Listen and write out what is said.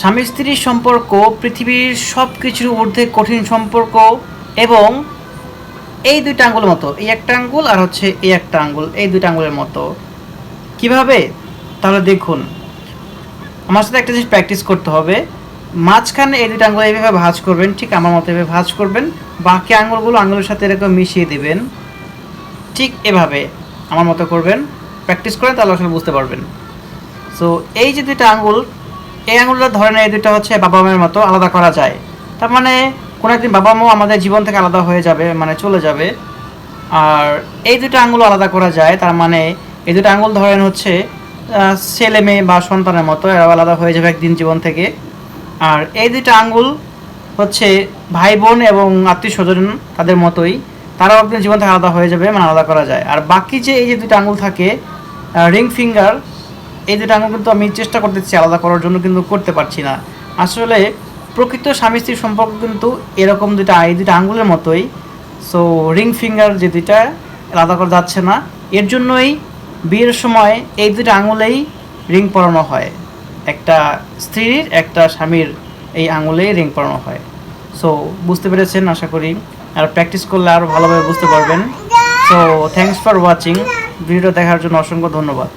স্বামী স্ত্রীর সম্পর্ক, পৃথিবীর সব কিছুর ঊর্ধ্বে কঠিন সম্পর্ক এবং এই দুইটা আঙ্গুলের মতো, এই একটা আঙ্গুল আর হচ্ছে এই একটা আঙ্গুল, এই দুইটা আঙ্গুলের মতো। কীভাবে? তাহলে দেখুন, আমার সাথে একটা জিনিস প্র্যাকটিস করতে হবে। মাঝখানে এই দুইটা আঙ্গুল এইভাবে ভাঁজ করবেন, ঠিক আমার মতো এভাবে ভাঁজ করবেন। বাকি আঙ্গুলগুলো আঙ্গুলের সাথে এরকম মিশিয়ে দেবেন। ঠিক এভাবে আমার মতো করবেন। প্র্যাকটিস করেন, তাহলে আসলে বুঝতে পারবেন। সো এই যে দুইটা আঙ্গুল এই আঙ্গুলটা ধরেন এই দুইটা হচ্ছে বাবা মায়ের মতো আলাদা করা যায়। তার মানে কোনো একদিন বাবা মাও আমাদের জীবন থেকে আলাদা হয়ে যাবে মানে চলে যাবে। আর এই দুটো আঙ্গুল আলাদা করা যায়, তার মানে এই দুটো আঙুল ধরেন হচ্ছে ছেলে মেয়ে বা সন্তানের মতো এরা আলাদা হয়ে যাবে একদিন জীবন থেকে। আর এই দুটো আঙুল হচ্ছে ভাই বোন এবং আত্মীয় স্বজন তাদের মতোই, তারাও একদিন জীবন থেকে আলাদা হয়ে যাবে মানে আলাদা করা যায়। আর বাকি যে এই যে দুটো আঙুল থাকে রিং ফিঙ্গার এই দুটো আঙুল কিন্তু আমি চেষ্টা করতেছি আলাদা করার জন্য কিন্তু করতে পারছি না। আসলে প্রকৃত স্বামী স্ত্রীর সম্পর্ক কিন্তু এরকম দুটা এই দুটো আঙ্গুলের মতোই। সো রিং ফিঙ্গার যে দুইটা, আলাদা করা যাচ্ছে না। এর জন্যই বিয়ের সময় এই দুটো আঙুলেই রিং পরানো হয়। একটা স্ত্রীর, একটা স্বামীর এই আঙুলেই রিং পরানো হয়। সো বুঝতে পেরেছেন, আশা করি। আর প্র্যাকটিস করলে আরও ভালোভাবে বুঝতে পারবেন। So thanks for watching video দেখার জন্য অসংখ্য ধন্যবাদ।